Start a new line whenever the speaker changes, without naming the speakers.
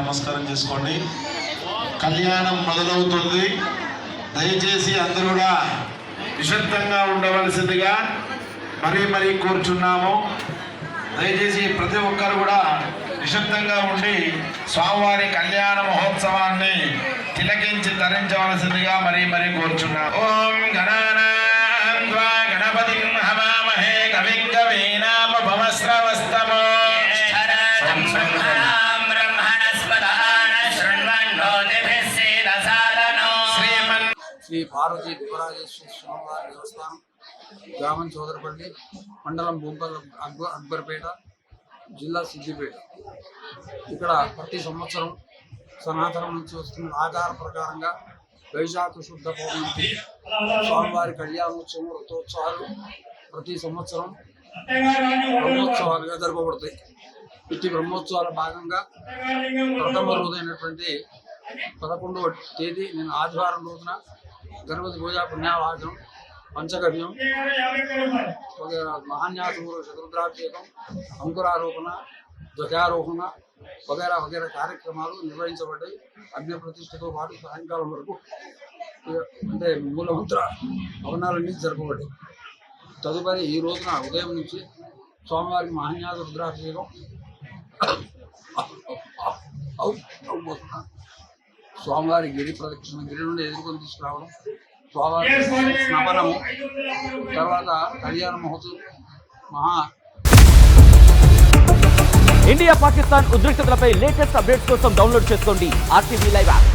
నమస్కారం చేసుకోండి. కళ్యాణం మొదలవుతుంది. దయచేసి అందరూ కూడా నిశ్శబ్దంగా ఉండవలసిందిగా మరీ మరీ కోరుచున్నాము. దయచేసి ప్రతి ఒక్కరు కూడా నిశ్శబ్దంగా ఉండి స్వామివారి కళ్యాణ మహోత్సవాన్ని తిలకించి తరించవలసిందిగా మరీ మరీ కోరుచున్నాము. ఓం గణానాం గణపతి గణపతిం హవామహే కవిం కవీనామభవస్రవస్తమో శ్రీమన్
శ్రీ పార్వతీ దివరాజేశ్వర స్వామివారి దేవస్థానం గ్రామం చోదరపల్లి మండలం బొంపల్ అక్బర్ అక్బర్పేట జిల్లా సిద్దిపేట. ఇక్కడ ప్రతి సంవత్సరం సనాతనం నుంచి వస్తున్న ఆచార ప్రకారంగా వైశాఖ శుద్ధ పౌర్ణమికి స్వామివారి కళ్యాణోత్సవం రథోత్సవాలు ప్రతి సంవత్సరం బ్రహ్మోత్సవాలుగా జరపబడతాయి. ఇట్టి బ్రహ్మోత్సవాల భాగంగా ప్రథమ రోజైనటువంటి పదకొండవ తేదీ నేను ఆదివారం రోజున గణపతి పూజ పుణ్యావాచనం పంచగవ్యం వగైరా మహాన్యాసములు శతరుద్రాభిషేకం అంకురారోపణ ధ్వజారోహణ వగైరా వగైరా కార్యక్రమాలు నిర్వహించబడ్డాయి. అగ్ని ప్రతిష్టతో పాటు సాయంకాలం వరకు అంటే మూలమంత్ర భవనాలన్నీ జరపబడ్డాయి. తదుపరి ఈ రోజున ఉదయం నుంచి స్వామివారికి మహాన్యాస రుద్రాభిషేకం. స్వామివారి గిరి ప్రదక్షిణ గిరి నుండి ఎదుర్కొని తీసుకురావడం. స్నాపనము. తర్వాత కళ్యాణ మహోత్సవం. మహా
ఇండియా పాకిస్తాన్ ఉద్రిక్తతలపై లేటెస్ట్ అప్డేట్స్ కోసం డౌన్లోడ్ చేసుకోండి ఆర్టీవీ లైవ్ యాప్.